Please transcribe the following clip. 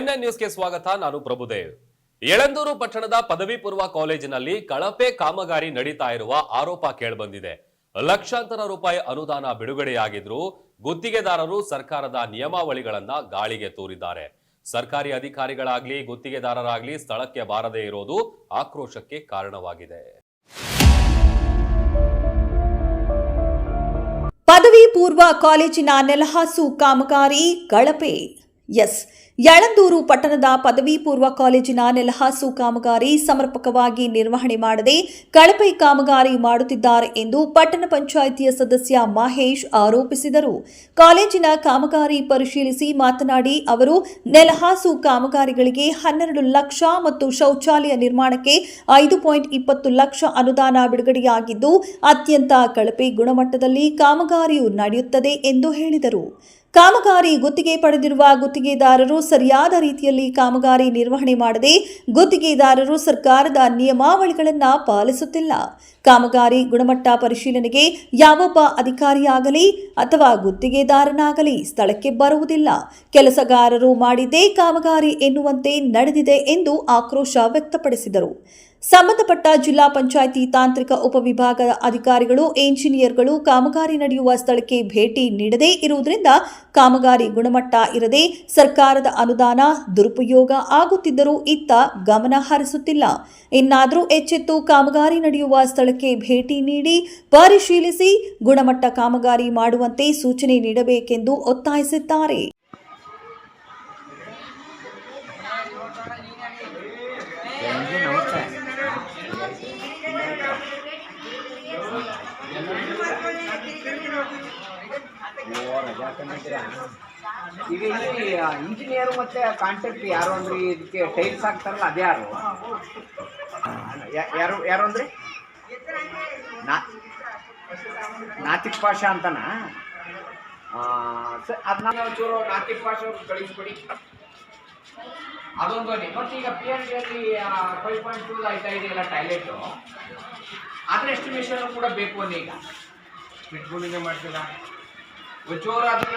Prime nine ನ್ಯೂಸ್ಗೆ ಸ್ವಾಗತ, ನಾನು ಪ್ರಭುದೇವ್ ಯಳಂದೂರು ಪಟ್ಟಣದ ಪದವಿ ಪೂರ್ವ ಕಾಲೇಜಿನಲ್ಲಿ ಕಳಪೆ ಕಾಮಗಾರಿ ನಡೀತಾ ಇರುವ ಆರೋಪ ಕೇಳಿಬಂದಿದೆ. ಲಕ್ಷಾಂತರ ರೂಪಾಯಿ ಅನುದಾನ ಬಿಡುಗಡೆಯಾಗಿದ್ರೂ ಗುತ್ತಿಗೆದಾರರು ಸರ್ಕಾರದ ನಿಯಮಾವಳಿಗಳನ್ನ ಗಾಳಿಗೆ ತೂರಿದ್ದಾರೆ. ಸರ್ಕಾರಿ ಅಧಿಕಾರಿಗಳಾಗ್ಲಿ, ಗುತ್ತಿಗೆದಾರರಾಗ್ಲಿ ಸ್ಥಳಕ್ಕೆ ಬಾರದೇ ಇರೋದು ಆಕ್ರೋಶಕ್ಕೆ ಕಾರಣವಾಗಿದೆ. ಪದವಿ ಪೂರ್ವ ಕಾಲೇಜಿನ ನೆಲಹಾಸು ಕಾಮಗಾರಿ ಕಳಪೆ. ಎಸ್ ಯಳಂದೂರು ಪಟ್ಟಣದ ಪದವಿ ಪೂರ್ವ ಕಾಲೇಜಿನ ನೆಲಹಾಸು ಕಾಮಗಾರಿ ಸಮರ್ಪಕವಾಗಿ ನಿರ್ವಹಣೆ ಮಾಡದೆ ಕಳಪೆ ಕಾಮಗಾರಿ ಮಾಡುತ್ತಿದ್ದಾರೆ ಎಂದು ಪಟ್ಟಣ ಪಂಚಾಯಿತಿಯ ಸದಸ್ಯ ಮಹೇಶ್ ಆರೋಪಿಸಿದರು. ಕಾಲೇಜಿನ ಕಾಮಗಾರಿ ಪರಿಶೀಲಿಸಿ ಮಾತನಾಡಿ ಅವರು, ನೆಲಹಾಸು ಕಾಮಗಾರಿಗಳಿಗೆ ಹನ್ನೆರಡು ಲಕ್ಷ ಮತ್ತು ಶೌಚಾಲಯ ನಿರ್ಮಾಣಕ್ಕೆ ಐದು ಪಾಯಿಂಟ್ ಇಪ್ಪತ್ತು ಲಕ್ಷ ಅನುದಾನ ಬಿಡುಗಡೆಯಾಗಿದ್ದು, ಅತ್ಯಂತ ಕಳಪೆ ಗುಣಮಟ್ಟದಲ್ಲಿ ಕಾಮಗಾರಿಯು ನಡೆಯುತ್ತದೆ ಎಂದು ಹೇಳಿದರು. ಕಾಮಗಾರಿ ಗುತ್ತಿಗೆ ಪಡೆದಿರುವ ಗುತ್ತಿಗೆದಾರರು ಸರಿಯಾದ ರೀತಿಯಲ್ಲಿ ಕಾಮಗಾರಿ ನಿರ್ವಹಣೆ ಮಾಡದೆ ಗುತ್ತಿಗೆದಾರರು ಸರ್ಕಾರದ ನಿಯಮಾವಳಿಗಳನ್ನು ಪಾಲಿಸುತ್ತಿಲ್ಲ. ಕಾಮಗಾರಿ ಗುಣಮಟ್ಟ ಪರಿಶೀಲನೆಗೆ ಯಾವೊಬ್ಬ ಅಧಿಕಾರಿಯಾಗಲಿ ಅಥವಾ ಗುತ್ತಿಗೆದಾರನಾಗಲಿ ಸ್ಥಳಕ್ಕೆ ಬರುವುದಿಲ್ಲ. ಕೆಲಸಗಾರರು ಮಾಡಿದ್ದೇ ಕಾಮಗಾರಿ ಎನ್ನುವಂತೆ ನಡೆದಿದೆ ಎಂದು ಆಕ್ರೋಶ ವ್ಯಕ್ತಪಡಿಸಿದರು. ಸಂಬಂಧಪಟ್ಟ ಜಿಲ್ಲಾ ಪಂಚಾಯಿತಿ ತಾಂತ್ರಿಕ ಉಪವಿಭಾಗದ ಅಧಿಕಾರಿಗಳು, ಎಂಜಿನಿಯರ್ಗಳು ಕಾಮಗಾರಿ ನಡೆಯುವ ಸ್ಥಳಕ್ಕೆ ಭೇಟಿ ನೀಡದೇ ಇರುವುದರಿಂದ ಕಾಮಗಾರಿ ಗುಣಮಟ್ಟ ಇರದೆ ಸರ್ಕಾರದ ಅನುದಾನ ದುರುಪಯೋಗ ಆಗುತ್ತಿದ್ದರೂ ಇತ್ತ ಗಮನ ಹರಿಸುತ್ತಿಲ್ಲ. ಇನ್ನಾದರೂ ಎಚ್ಚೆತ್ತು ಕಾಮಗಾರಿ ನಡೆಯುವ ಸ್ಥಳಕ್ಕೆ ಭೇಟಿ ನೀಡಿ ಪರಿಶೀಲಿಸಿ, ಗುಣಮಟ್ಟ ಕಾಮಗಾರಿ ಮಾಡುವಂತೆ ಸೂಚನೆ ನೀಡಬೇಕೆಂದು ಒತ್ತಾಯಿಸಿದ್ದಾರೆ. ಈಗ ಇಲ್ಲಿ ಇಂಜಿನಿಯರ್ ಮತ್ತೆ ಕಾಂಟ್ರಾಕ್ಟ್ ಯಾರು ಅಂದ್ರೆ ಇದಕ್ಕೆ ಟೈಲ್ಸ್ ಹಾಕ್ತಾರಲ್ಲ ಅದ್ಯಾರು ಯಾರು? ಯಾರು ಯಾರು ಅಂದ್ರಿ? ನಾ ನಾತಿಕ್ ಭಾಷೆ ಅಂತನಾ? ಅದನ್ನ ಒಂಚೂರು ನಾತಿಕ್ ಭಾಷೆ ಅವ್ರಿಗೆ ಕಳಿಸ್ಕೊಡಿ. ಅದೊಂದು ಬನ್ನಿ ಮತ್ತೆ ಈಗ ಪಿ ಎನ್ ಡಿಯಲ್ಲಿ ಫೈವ್ ಪಾಯಿಂಟ್ ಟೂ ಆಯ್ತಾ ಇದೆಯಲ್ಲ ಟಾಯ್ಲೆಟು ಅದ್ರ ಎಸ್ಟಿಮೇಷನ್ ಕೂಡ ಬೇಕು ಅನ್ನಿ ಈಗ ಮಾಡ್ತೀರಾ? ಒಂಚೂರು ಅದನ್ನ